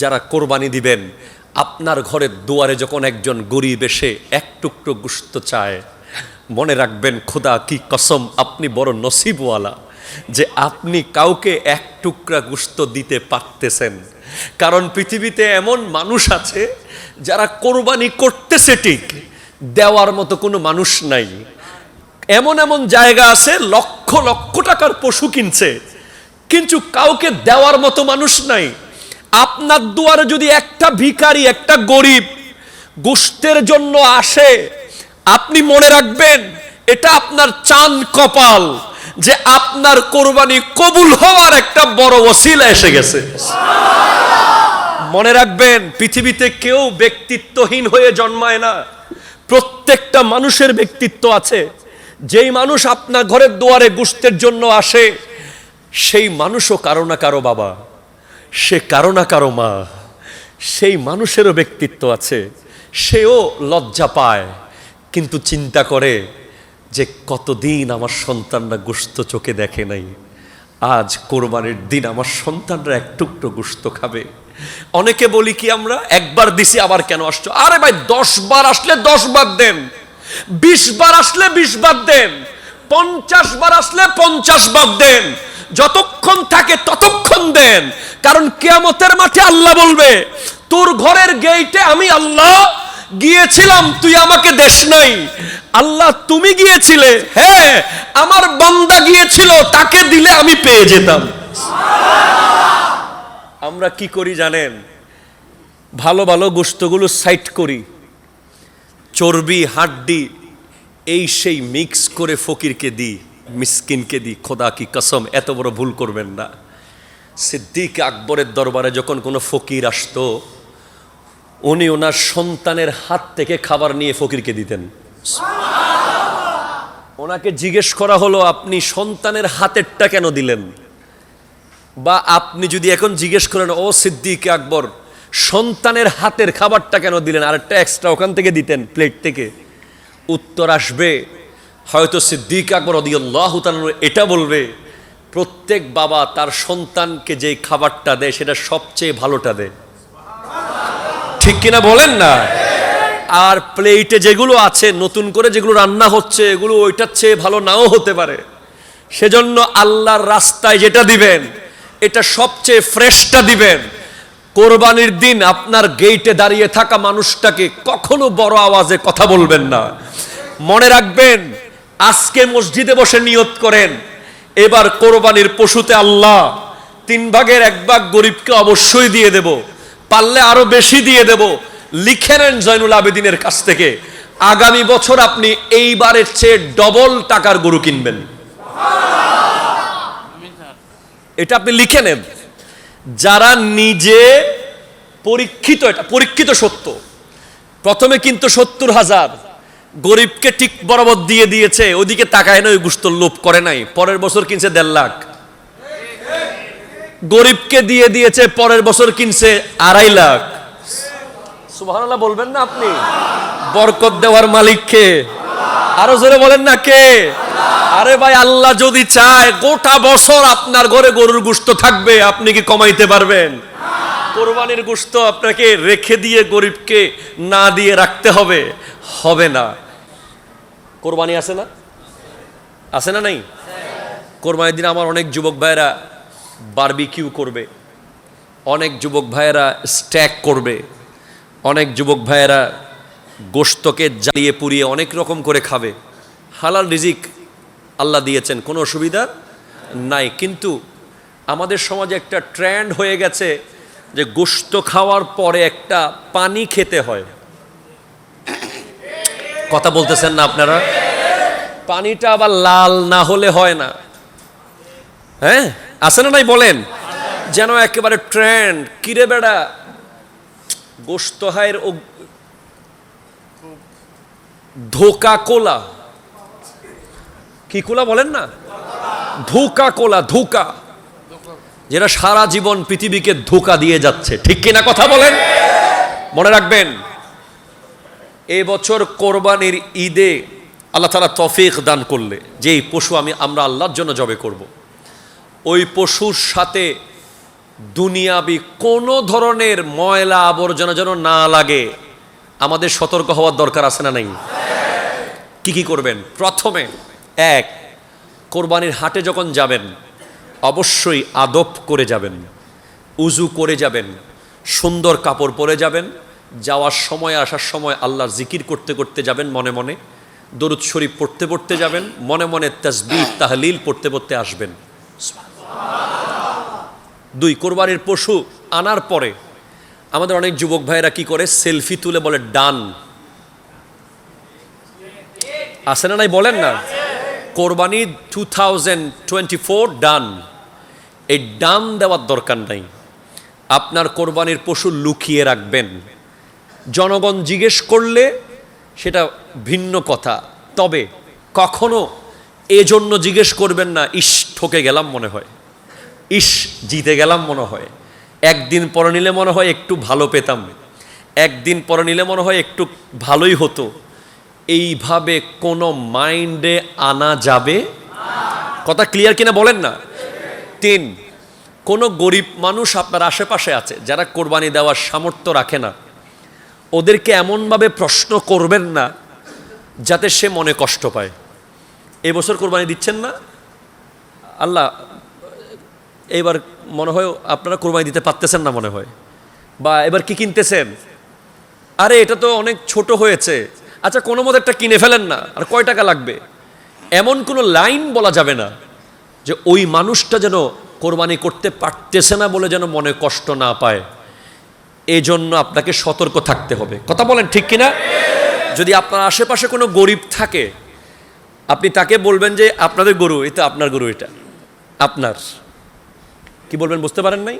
যারা কোরবানি দিবেন, আপনার ঘরের দুয়ারে যখন একজন গরিব এসে এক টুকরো গুস্ত চায়, মনে রাখবেন, খোদা, কি কসম, আপনি বড় নসিবওয়ালা যে আপনি কাউকে এক টুকরা গুস্ত দিতে পারতেছেন। কারণ পৃথিবীতে এমন মানুষ আছে যারা কোরবানি করতেছে ঠিক, দেওয়ার মতো কোনো মানুষ নাই। এমন এমন জায়গা আছে, লক্ষ লক্ষ টাকার পশু কিনছে, কিন্তু কাউকে দেওয়ার মতো মানুষ নাই। আপনার দুয়ারে যদি একটা ভিখারি, একটা গরিব গোষ্ঠের জন্য আসে, আপনি মনে রাখবেন এটা আপনার চান কপাল যে আপনার কোরবানি কবুল হওয়ার একটা বড় ওসিলা এসে গেছে। মনে রাখবেন, পৃথিবীতে কেউ ব্যক্তিত্বহীন হয়ে জন্মায় না। প্রত্যেকটা মানুষের ব্যক্তিত্ব আছে। যেই মানুষ আপনার ঘরের দুয়ারে গুস্তের জন্য আসে, সেই মানুষও কারও না কারও বাবা। সে কারও না কারও মা, সেই মানুষেরও ব্যক্তিত্ব আছে, সেও লজ্জা পায়, কিন্তু চিন্তা করে যে কতদিন আমার সন্তানরা গোস্ত চোখে দেখে নাই। আজ কোরবানের দিন আমার সন্তানরা এক টুকরো গোস্ত খাবে। অনেকে বলি কি আমরা, একবার দিছি, আবার কেন আসছো? আরে ভাই, দশ বার আসলে দশ বার দেন। বিশ বার আসলে বিশ বার দেন। পঞ্চাশ বার আসলে পঞ্চাশ বার দেন। যতক্ষণ থাকে ততক্ষণ দেন। কারণ কেয়ামতের মাঠে আল্লাহ বলবে, তোর ঘরের গেইটে আমি আল্লাহ গিয়েছিলাম, তুই আমাকে দেশ নাই। আল্লাহ তুমি গিয়েছিলে হ্যাঁ আমার বান্দা গিয়েছিল, তাকে দিলে আমি পেয়ে যেতাম। আমরা কি করি জানেন? ভালো ভালো গোস্তগুলো সাইট করি। চর্বি, হাড্ডি, এই সেই মিক্স করে ফকিরকে দিই। মিসকিনকে দিই খোদা কি কসম এত বড় ভুল করবেন না। সিদ্দিক আকবরের দরবারে যখন কোনো ফকির আসতো উনি ওনার সন্তানের হাত থেকে খাবার নিয়ে ফকিরকে দিতেন। ওনাকে জিজ্ঞেস করা হলো আপনি সন্তানের হাতেরটা কেন দিলেন? বা আপনি যদি এখন জিজ্ঞেস করেন ও সিদ্দিক আকবর সন্তানের হাতের খাবারটা কেন দিলেন? আরেকটা এক্সট্রা ওখান থেকে দিতেন প্লেট থেকে। উত্তর আসবে হয়তো সিদ্দিক আকবর অদিয়াল্লাহ এটা বলবে, প্রত্যেক বাবা তার সন্তানকে যে খাবারটা দেয় সেটা সবচেয়ে ভালোটা দেয়। ঠিক কিনা বলেন না? আর প্লেটে যেগুলো আছে, নতুন করে যেগুলো রান্না হচ্ছে, এগুলো ওইটার চেয়ে ভালো নাও হতে পারে। সেজন্য আল্লাহর রাস্তায় যেটা দিবেন, এটা সবচেয়ে ফ্রেশটা দিবেন। কোরবানির দিন আপনার গেইটে দাঁড়িয়ে থাকা মানুষটাকে কখনো বড় আওয়াজে কথা বলবেন না। মনে রাখবেন আজকে মসজিদে বসে নিয়ত করেন, এবার কোরবানির পশুতে আল্লাহ তিন ভাগের এক ভাগ গরিবকে অবশ্যই দিয়ে দেব, পারলে আরও বেশি দিয়ে দেব, লিখে নেন জয়নুল আবেদিনের কাছ থেকে, আগামী বছর আপনি এইবারের চেয়ে ডবল টাকার গরু কিনবেন। এটা আপনি লিখে নেন। যারা নিজে পরীক্ষিত, এটা পরীক্ষিত সত্য। প্রথমে কিন্তু সত্তর হাজার গরিবকে ঠিক বরাবর দিয়ে দিয়েছে, ওদিকে তাকায় না, ওই গুস্তর লোভ করে নাই। পরের বছর কিনছে দেড় লাখ। গরিবকে দিয়ে দিয়েছে, পরের বছর কিনছে আড়াই লাখ। সুবহানাল্লাহ বলবেন না আপনি? বরকত দেওয়ার মালিক কে আরও জোরে বলেন না কে? আরে ভাই, আল্লাহ যদি চায়, গোটা বছর আপনার ঘরে গরুর গুস্ত থাকবে, আপনি কি কমাইতে পারবেন? কোরবানির গুস্ত আপনাকে রেখে দিয়ে গরিবকে না দিয়ে রাখতে হবে। হবে না। কোরবানি আছে না? আছে না নাই? কোরবানির দিন আমার অনেক যুবক ভাইয়েরা বারবিকিউ করবে, অনেক যুবক ভাইয়েরা স্ট্যাক করবে, অনেক যুবক ভাইয়েরা গোস্তকে জ্বালিয়ে পুড়িয়ে অনেক রকম করে খাবে। হালাল রিজিক আল্লাহ দিয়েছেন, কোনো অসুবিধা নাই। কিন্তু আমাদের সমাজে একটা ট্রেন্ড হয়ে গেছে যে গোস্ত খাওয়ার পরে একটা পানি খেতে হয়। কথা বলতেছেন না আপনারা? পানিটা আবার লাল না হলে হয় না। হ্যাঁ? আছে না নাই বলেন? যেন একেবারে ট্রেন্ড। কিরে বেড়া? গোস্ত হায়ের ধোকা কোলা কি কোলা বলেন না? ধোকা কোলা ধোকা। যেটা সারা জীবন পৃথিবীকে ধোকা দিয়ে যাচ্ছে। ঠিক কিনা কথা বলেন? মনে রাখবেন? এ বছর কোরবানির ঈদে আল্লাহ তালা তফিক দান করলে যে এই পশু আমি, আমরা আল্লাহর জন্য জবে করব। ওই পশুর সাথে দুনিয়াবি কোনো ধরনের ময়লা আবর্জনা যেন না লাগে, আমাদের সতর্ক হওয়ার দরকার আছে না নাই কি কি করবেন প্রথমে, এক, কোরবানির হাটে যখন যাবেন, অবশ্যই আদব করে যাবেন, উজু করে যাবেন, সুন্দর কাপড় পরে যাবেন যাওয়ার সময়, আসার সময় আল্লাহর জিকির করতে করতে যাবেন মনে মনে। দরুদ শরীফ পড়তে পড়তে যাবেন, মনে মনে তসবিহ, তাহলিল পড়তে পড়তে আসবেন। দুই, কোরবানির পশু আনার পরে আমাদের অনেক যুবক ভাইয়েরা কি করে? সেলফি তুলে বলে, ডান। আসে না নাই? বলেন না। কোরবানি টু থাউজেন্ড টোয়েন্টি ফোর ডান। এই ডান দেওয়ার দরকার নাই। আপনার কোরবানির পশু লুকিয়ে রাখবেন। জনগণ জিজ্ঞেস করলে সেটা ভিন্ন কথা। তবে কখনো এজন্য জিজ্ঞেস করবেন না, ইস, ঠকে গেলাম মনে হয়। ইস, জিতে গেলাম মনে হয়। একদিন পরে নিলে মনে হয় একটু ভালো পেতাম। একদিন পরে নিলে মনে হয় একটু ভালোই হতো। এইভাবে কোনো মাইন্ডে আনা যাবে? কথা ক্লিয়ার কিনা বলেন না। তিন, কোনো গরিব মানুষ আপনার আশেপাশে আছে যারা কোরবানি দেওয়ার সামর্থ্য রাখে না। ওদেরকে এমনভাবে প্রশ্ন করবেন না যাতে সে মনে কষ্ট পায়। এবছর কোরবানি দিচ্ছেন না? আল্লাহ এবার মনে হয় আপনারা কোরবানি দিতে পারতেছেন না মনে হয়। বা এবার কি কিনতেছেন? আরে, এটা তো অনেক ছোট হয়েছে। আচ্ছা কোনো মতো একটা কিনে ফেলেন না। আর কয় টাকা লাগবে? এমন কোনো লাইন বলা যাবে না যে ওই মানুষটা যেন কোরবানি করতে পারতেছে না বলে যেন মনে কষ্ট না পায়। এই জন্য আপনাকে সতর্ক থাকতে হবে। কথা বলেন ঠিক কিনা? যদি আপনার আশেপাশে কোনো গরিব থাকে, আপনি তাকে বলবেন যে, আপনাদের গরু এটা আপনার গরু এটা, আপনার। কি বলবেন বুঝতে পারেন নাই?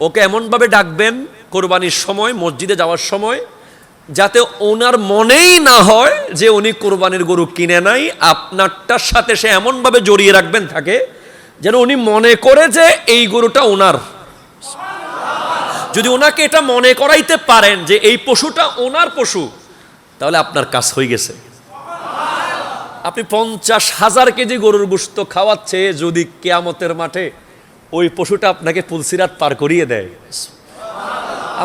ওকে এমনভাবে ডাকবেন, কোরবানির সময়, মসজিদে যাওয়ার সময়, যাতে ওনার মনেই না হয় যে উনি কোরবানির গরু কিনে নাই। আপনারটার সাথে সে এমনভাবে জড়িয়ে রাখবেন থাকে, যেন উনি মনে করে যে এই গরুটা ওনার। যদি ওনাকে এটা মনে করাইতে পারেন যে এই পশুটা ওনার পশু, তাহলে আপনার কাজ হয়ে গেছে। আপনি পঞ্চাশ হাজার কেজি গরুর গুস্ত খাওয়াচ্ছে, যদি কেয়ামতের মাঠে ওই পশুটা আপনাকে পুলসিরাত পার করিয়ে দেয়।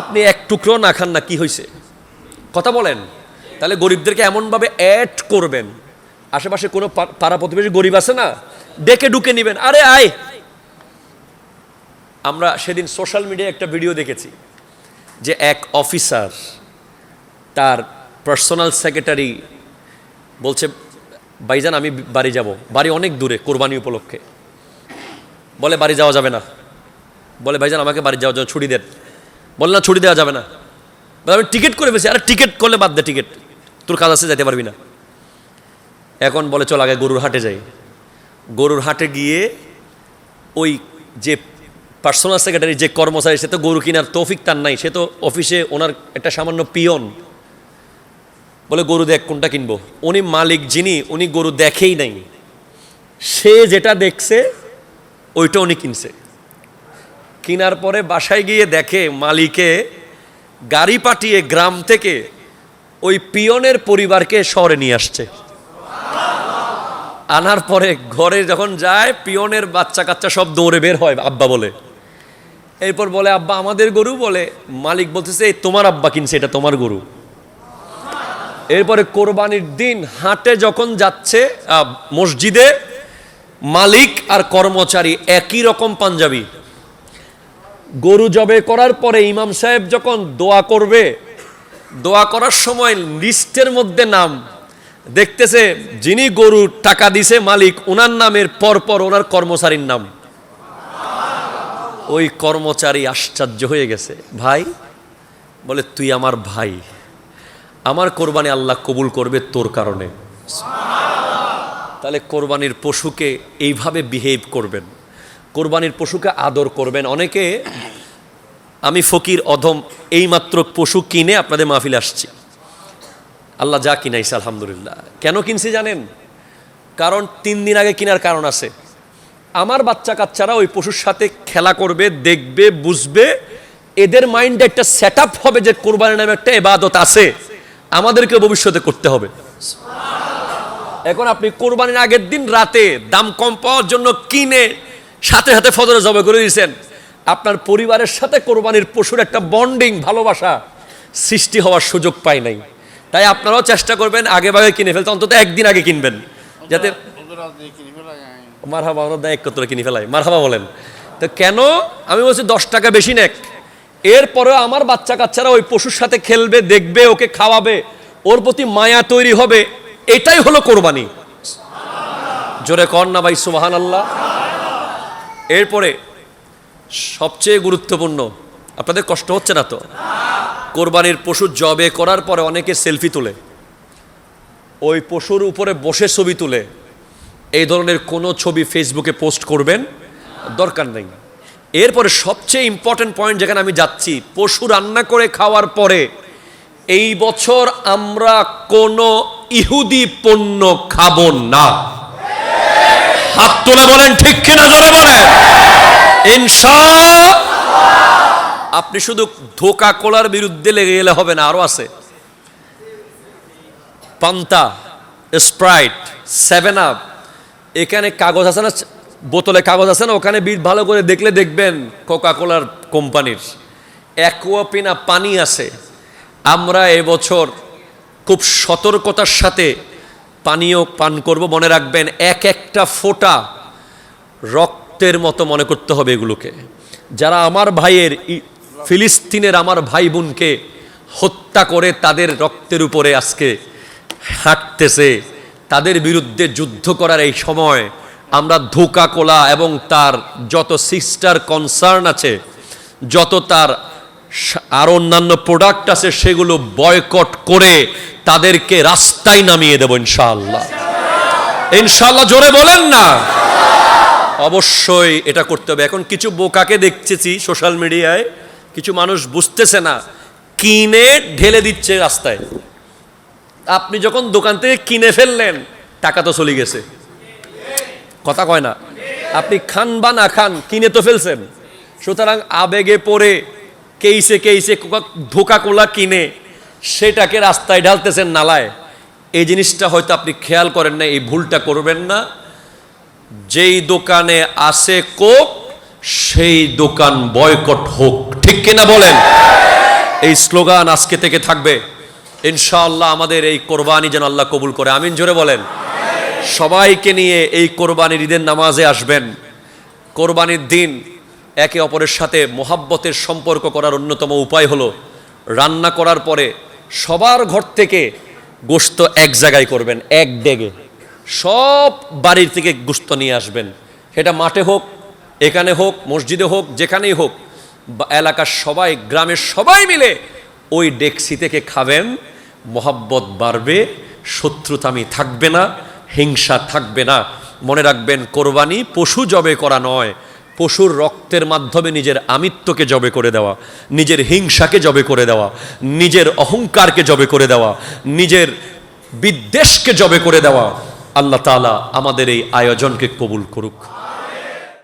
আপনি এক টুকরো না খান না, কি হয়েছে কথা বলেন। তাহলে গরিবদেরকে এমনভাবে অ্যাড করবেন। আশেপাশে কোনো পাড়া প্রতিবেশী গরিব আছে না? ডেকে ঢুকে নেবেন। আরে আয়! আমরা সেদিন সোশ্যাল মিডিয়ায় একটা ভিডিও দেখেছি যে এক অফিসার তার পার্সোনাল সেক্রেটারি বলছে ভাইজান আমি বাড়ি যাব। বাড়ি অনেক দূরে কোরবানি উপলক্ষে। বলে বাড়ি যাওয়া যাবে না। বলে ভাইজান আমাকে বাড়ি যাওয়ার জন্য ছুটি দেন। বলে না ছুটি দেওয়া যাবে না। বলে, আমি টিকিট করে ফেলছি। আরে টিকিট করলে বাদ দে টিকিট তোর কাজ আছে যেতে পারবি না। এখন বলে চল আগে গরুর হাটে যাই। গরুর হাটে গিয়ে ওই যে পার্সোনাল সেক্রেটারি যে কর্মচারী, সে তো গরু কেনার তৌফিক তার নাই। সে তো অফিসে ওনার একটা সামান্য পিয়ন। বলে, গরু দেখ কোনটা কিনবো। উনি মালিক যিনি, উনি গরু দেখেই নাই। সে যেটা দেখছে, ওইটা উনি কিনছে। কিনার পরে বাসায় গিয়ে দেখে, মালিকে গাড়ি পাঠিয়ে গ্রাম থেকে ওই পিয়নের পরিবারকে শহরে নিয়ে আসছে। আনার পরে ঘরে যখন যায়, পিয়নের বাচ্চা কাচ্চা সব দৌড়ে বের হয়, আব্বা বলে। এরপর বলে, আব্বা, আমাদের গরু বলে। মালিক বলতেছে, "এই তোমার আব্বা কিনছে, এটা তোমার গরু। এরপরে কোরবানির দিন, হাটে যখন যাচ্ছে মসজিদে, মালিক আর কর্মচারী একই রকম পাঞ্জাবি। গরু জবে করার পরে ইমাম সাহেব যখন দোয়া করবে, দোয়া করার সময় লিস্টের মধ্যে নাম দেখতেছে, যিনি গরু টাকা দিছে মালিক ওনার নামের পরপর ওনার কর্মচারীর নাম। ওই কর্মচারী আশ্চর্য হয়ে গেছে, ভাই, বলে, তুই আমার ভাই। আমার কোরবানি আল্লাহ কবুল করবে তোর কারণে। তাহলে কোরবানির পশুকে এইভাবে বিহেভ করবেন। কোরবানির পশুকে আদর করবেন। অনেকে, আমি ফকির, অধম, এইমাত্র পশু কিনে আপনাদের মাহফিল আসছি। আল্লাহ যা কিনাইছে, আলহামদুলিল্লাহ। কেন কিনছি জানেন? কারণ তিন দিন আগে কেনার কারণ আছে। আমার বাচ্চা কাচ্চারা ওই পশুর সাথে খেলা করবে দেখবে বুঝবে। এদের মাইন্ডে একটা সেট হবে যে কোরবানি নামে একটা এবাদত আছে। আমাদেরকে ভবিষ্যতে করতে হবে। এখন আপনি কোরবানির আগের দিন রাতে দাম কম পাওয়ার জন্য কিনে সাথে সাথে ফজরে জবে করে দিয়েছেন। আপনার পরিবারের সাথে কোরবানির পশুর একটা বন্ডিং ভালোবাসা সৃষ্টি হওয়ার সুযোগ পাই নাই। তাই আপনারাও চেষ্টা করবেন আগে ভাগে কিনে ফেলতে অন্তত একদিন আগে কিনবেন। যাতে ফেলা মারহাবা আমরা দেয় একত্রে কিনে ফেলাই, মারহাবা বলেন। তো কেন? আমি বলছি দশ টাকা বেশি নেক। এরপরে আমার বাচ্চা কাচ্চারা ওই পশুর সাথে খেলবে, দেখবে, ওকে খাওয়াবে, ওর প্রতি মায়া তৈরি হবে, এটাই হলো কোরবানি। জোরে কর না ভাই সুবাহান আল্লাহ এরপরে সবচেয়ে গুরুত্বপূর্ণ, আপনাদের কষ্ট হচ্ছে না তো? কোরবানির পশু জবে করার পরে অনেকে সেলফি তোলে। ওই পশুর উপরে বসে ছবি তুলে। এই ধরনের কোনো ছবি ফেসবুকে পোস্ট করবেন? দরকার নেই। এরপরে সবচেয়ে ইম্পর্টেন্ট পয়েন্ট যেখানে আমি যাচ্ছি, পশু রান্না করে খাওয়ার পরে, এই বছর আমরা কোনো ইহুদি পণ্য খাব না। হাত তুলে বলেন ঠিক কিনা জোরে বলেন। ইনশা আপনি শুধু ধোকা কোলার বিরুদ্ধে লেগে গেলে হবে না, আরও আছে। পান্তা, স্প্রাইট সেভেন আপ এখানে কাগজ আছে না? বোতলে কাগজ আছে না? ওখানে বিট ভালো করে দেখলে দেখবেন কোকা কোলার কোম্পানির। অ্যাকোয়াপিনা পানি আছে। আমরা এবছর খুব সতর্কতার সাথে পানীয় পান করব। মনে রাখবেন, এক একটা ফোঁটা রক্তের মতো মনে করতে হবে এগুলোকে। যারা আমার ভাইয়ের ফিলিস্তিনের আমার ভাই বোনকে হত্যা করে তাদের রক্তের উপরে আজকে হাঁটতেছে তাদের বিরুদ্ধে যুদ্ধ করার এই সময় আমরা ধোকা কোলা এবং তার যত সিস্টার কনসার্ন আছে, যত তার আর অন্যান্য প্রোডাক্ট আছে, সেগুলো বয়কট করে তাদেরকে রাস্তায় নামিয়ে দেব ইনশাআল্লাহ। ইনশাআল্লাহ জোরে বলেন না। অবশ্যই এটা করতে হবে। এখন কিছু বোকাকে দেখতেছি সোশ্যাল মিডিয়ায় কিছু মানুষ বুঝতেছে না কিনে ঢেলে দিচ্ছে রাস্তায়। আপনি যখন দোকান থেকে কিনে ফেললেন, টাকা তো চলে গেছে। কথা কয় না। আপনি খান বা না খান, কিনে তো ফেলছেন। সুতরাং আবেগে পড়ে, কেইসে কেইসে ধোকা কোলা কিনে, সেটাকে রাস্তায় ঢালতেছেন নালায়। এই জিনিসটা হয়তো আপনি খেয়াল করেন না, এই ভুলটা করবেন না। যেই দোকানে আসে কোক, সেই দোকান বয়কট হোক। ঠিক কিনা বলেন? এই স্লোগান আজকে থেকে থাকবে। ইনশাআল্লাহ আমাদের এই কোরবানি যেন আল্লাহ কবুল করে। আমিন, জোরে বলেন। সবাইকে নিয়ে এই কোরবানির ঈদের নামাজে আসবেন। কোরবানির দিন একে অপরের সাথে মোহাব্বতের সম্পর্ক করার অন্যতম উপায় হলো, রান্না করার পরে সবার ঘর থেকে গোস্ত এক জায়গায় করবেন, এক ডেগে। সব বাড়ির থেকে গোস্ত নিয়ে আসবেন। সেটা মাঠে হোক, এখানে হোক, মসজিদে হোক, যেখানেই হোক এলাকার সবাই, গ্রামের সবাই মিলে ওই ডেক্সি থেকে খাবেন মোহাব্বত বাড়বে, শত্রুতামি থাকবে না, হিংসা থাকবে না। মনে রাখবেন, কোরবানি পশু জবে করা নয়। পশুর রক্তের মাধ্যমে নিজের আমিত্বকে জবে করে দেওয়া, নিজের হিংসাকে জবে করে দেওয়া, নিজের অহংকারকে জবে করে দেওয়া, নিজের বিদ্বেষকে জবে করে দেওয়া। আল্লাহ তাআলা আমাদের এই আয়োজনকে কবুল করুক।